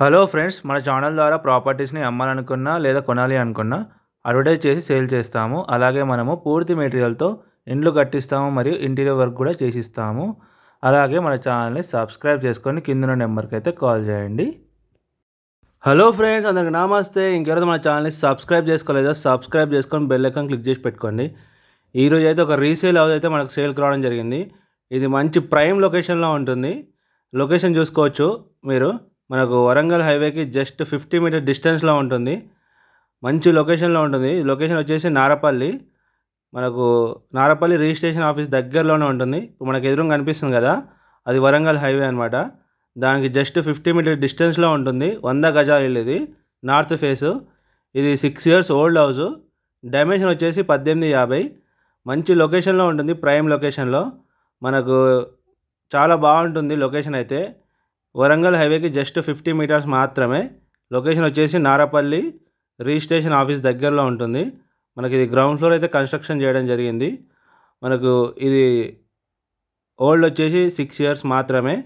Hello friends మన channel ద్వారా ప్రాపర్టీస్ని అమ్మాలనుకున్నా లేదా కొనాలి అనుకున్నా అడ్వర్టైజ్ చేసి సేల్ చేస్తాము. అలాగే మనము పూర్తి మెటీరియల్తో ఇండ్లు కట్టిస్తాము మరియు ఇంటీరియర్ వర్క్ కూడా చేసిస్తాము. అలాగే మన ఛానల్ని సబ్స్క్రైబ్ చేసుకొని కింద నెంబర్కి అయితే కాల్ చేయండి. హలో ఫ్రెండ్స్ అందరికి నమస్తే. ఇంకెవరైతే మన ఛానల్ని సబ్స్క్రైబ్ చేసుకోలేదో సబ్స్క్రైబ్ చేసుకొని బెల్ ఐకాన్ క్లిక్ చేసి పెట్టుకోండి. ఈరోజు అయితే ఒక రీసేల్ హౌస్ అయితే మనకు సేల్కి రావడం జరిగింది. ఇది మంచి ప్రైమ్ లొకేషన్లో ఉంటుంది. లొకేషన్ చూసుకోవచ్చు మీరు. మనకు వరంగల్ హైవేకి జస్ట్ ఫిఫ్టీ మీటర్ డిస్టెన్స్లో ఉంటుంది. మంచి లొకేషన్లో ఉంటుంది. లొకేషన్ వచ్చేసి నారపల్లి. మనకు నారపల్లి రిజిస్ట్రేషన్ ఆఫీస్ దగ్గరలోనే ఉంటుంది. ఇప్పుడు మనకు ఎదురుగా కనిపిస్తుంది కదా అది వరంగల్ హైవే అనమాట దానికి జస్ట్ ఫిఫ్టీ మీటర్ డిస్టెన్స్లో ఉంటుంది. వంద గజాలు ఇది. North face. ఇది six years old house. Dimension వచ్చేసి పద్దెనిమిది యాభై. మంచి లొకేషన్లో ఉంటుంది. ప్రైమ్ లొకేషన్లో. మనకు చాలా బాగుంటుంది లొకేషన్ అయితే. వరంగల్ హైవేకి జస్ట్ ఫిఫ్టీ మీటర్స్ మాత్రమే. లొకేషన్ వచ్చేసి నారపల్లి రిజిస్ట్రేషన్ ఆఫీస్ దగ్గరలో ఉంటుంది. మనకి ఇది గ్రౌండ్ ఫ్లోర్ అయితే కన్స్ట్రక్షన్ చేయడం జరిగింది. మనకు ఇది ఓల్డ్ వచ్చేసి సిక్స్ ఇయర్స్ మాత్రమే.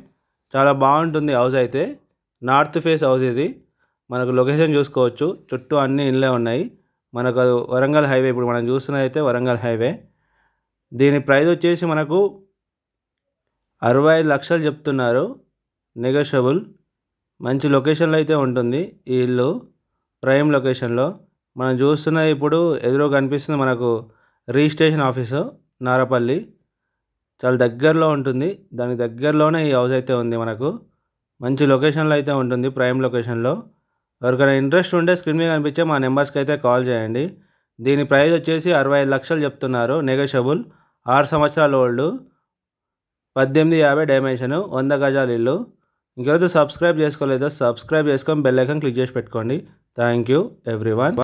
చాలా బాగుంటుంది హౌస్ అయితే. నార్త్ ఫేస్ హౌస్ ఇది. మనకు లొకేషన్ చూసుకోవచ్చు. చుట్టూ అన్ని ఇళ్ళే ఉన్నాయి. మనకు వరంగల్ హైవే. ఇప్పుడు మనం చూస్తున్నది అయితే వరంగల్ హైవే. దీని ప్రైస్ వచ్చేసి మనకు అరవై ఐదు లక్షలు చెప్తున్నారు. నెగోషియబుల్ మంచి లొకేషన్లో అయితే ఉంటుంది ఈ ఇల్లు. ప్రైమ్ లొకేషన్లో. మనం చూస్తున్నది ఇప్పుడు ఎదురు కనిపిస్తుంది మనకు రిజిస్ట్రేషన్ ఆఫీసు నారపల్లి. చాలా దగ్గరలో ఉంటుంది. దాని దగ్గరలోనే ఈ హౌస్ అయితే ఉంది మనకు. మంచి లొకేషన్లో అయితే ఉంటుంది ప్రైమ్ లొకేషన్లో. ఎవరికైనా ఇంట్రెస్ట్ ఉంటే స్క్రీన్ మీద కనిపించే మా నెంబర్స్కి అయితే కాల్ చేయండి. దీని ప్రైస్ వచ్చేసి అరవై ఐదు లక్షలు చెప్తున్నారు. నెగోషియబుల్ ఆరు సంవత్సరాల ఓల్డ్. పద్దెనిమిది యాభై డైమెన్షను వంద గజాల ఇల్లు. ఇంకెవరైతే సబ్స్క్రైబ్ చేసుకోలేదో సబ్స్క్రైబ్ చేసుకొని బెల్ ఐకాన్ క్లిక్ చేసి పెట్టుకోండి. Thank you everyone